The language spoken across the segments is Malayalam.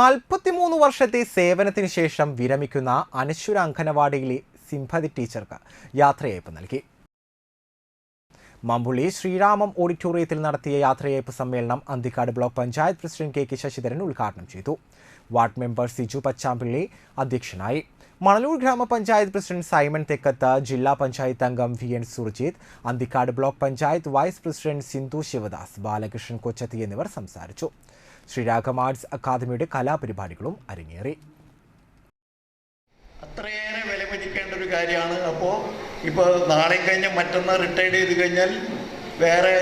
നാൽപ്പത്തിമൂന്ന് വർഷത്തെ സേവനത്തിന് ശേഷം വിരമിക്കുന്ന അനശ്വര അംഗനവാടിയിലെ സിംഭതി ടീച്ചർക്ക് യാത്രയയപ്പ് നൽകി. മമ്പുള്ളി ശ്രീരാമം ഓഡിറ്റോറിയത്തിൽ നടത്തിയ യാത്രയയപ്പ് സമ്മേളനം Anthikkad block panchayat president K K Sasidharan ഉദ്ഘാടനം ചെയ്തു. വാർഡ് മെമ്പർ സിജു പച്ചാമ്പിള്ളി അധ്യക്ഷനായി. മണലൂർ ഗ്രാമപഞ്ചായത്ത് പ്രസിഡന്റ് സൈമൺ തെക്കത്ത് ജില്ലാ പഞ്ചായത്ത് അംഗം V N Surjith Anthikkad block panchayat vice president Sindhu Sivadas Balakrishnan Kochathi എന്നിവർ സംസാരിച്ചു. ശ്രീരാഗം ആർട്സ് അക്കാദമിയുടെ കലാപരിപാടികളും അരങ്ങേറി. അത്രയേറെ വിലമതിക്കേണ്ട ഒരു കാര്യമാണ്. അപ്പോൾ ഇപ്പോൾ നാളെ കഴിഞ്ഞ് മറ്റൊന്ന് റിട്ടയർ ചെയ്ത് കഴിഞ്ഞാൽ വേറെ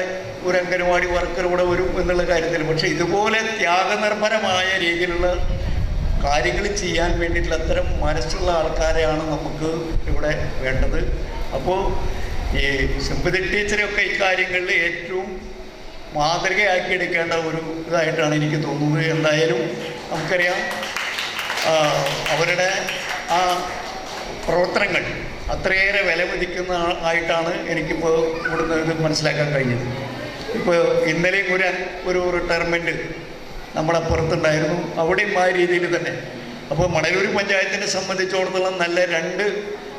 ഒരു അംഗനവാടി വർക്കർ കൂടെ വരും എന്നുള്ള കാര്യത്തിൽ. പക്ഷെ ഇതുപോലെ ത്യാഗനിർഭരമായ രീതിയിലുള്ള കാര്യങ്ങൾ ചെയ്യാൻ വേണ്ടിയിട്ടുള്ള അത്തരം മനസ്സുള്ള ആൾക്കാരെയാണ് നമുക്ക് ഇവിടെ വേണ്ടത്. അപ്പോൾ ഈ സിമ്പതി ടീച്ചറൊക്കെ ഇക്കാര്യങ്ങളിൽ ഏറ്റവും മാതൃകയാക്കി എടുക്കേണ്ട ഒരു ഇതായിട്ടാണ് എനിക്ക് തോന്നുന്നത്. എന്തായാലും നമുക്കറിയാം അവരുടെ ആ പ്രവർത്തനങ്ങൾ അത്രയേറെ വിലമതിക്കുന്ന ആയിട്ടാണ് എനിക്കിപ്പോൾ ഇവിടുന്ന് ഇത് മനസ്സിലാക്കാൻ കഴിഞ്ഞത്. ഇപ്പോൾ ഇന്നലെയും ഒരു ഒരു റിട്ടയർമെന്റ് നമ്മളെ പുറത്തുണ്ടായിരുന്നു. അവിടെയും ആ രീതിയിൽ തന്നെ. അപ്പോൾ മണലൂർ പഞ്ചായത്തിനെ സംബന്ധിച്ചിടത്തോളം നല്ല രണ്ട്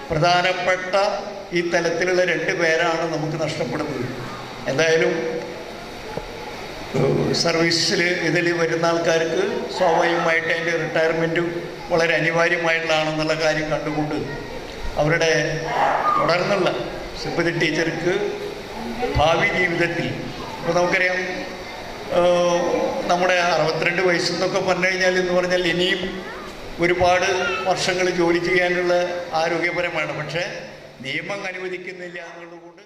പ്രധാനപ്പെട്ട ഈ തലത്തിലുള്ള രണ്ട് പേരാണ് നമുക്ക് നഷ്ടപ്പെടുന്നത്. എന്തായാലും സർവീസിൽ ഇതിൽ വരുന്ന ആൾക്കാർക്ക് സ്വാഭാവികമായിട്ട് അതിന്റെ റിട്ടയർമെന്റും വളരെ അനിവാര്യമായിട്ടുള്ളതാണെന്നുള്ള കാര്യം കണ്ടുകൊണ്ട് അവരുടെ തുടർന്നുള്ള സിബതി ടീച്ചർക്ക് ഭാവി ജീവിതത്തിൽ ഇപ്പോൾ നമുക്കറിയാം നമ്മുടെ അറുപത്തിരണ്ട് വയസ്സെന്നൊക്കെ പറഞ്ഞു കഴിഞ്ഞാൽ എന്ന് പറഞ്ഞാൽ ഇനിയും ഒരുപാട് വർഷങ്ങൾ ജോലി ചെയ്യാനുള്ള ആരോഗ്യപരമാണ്. പക്ഷേ നിയമം അനുവദിക്കുന്നില്ല എന്നുള്ളതുകൊണ്ട്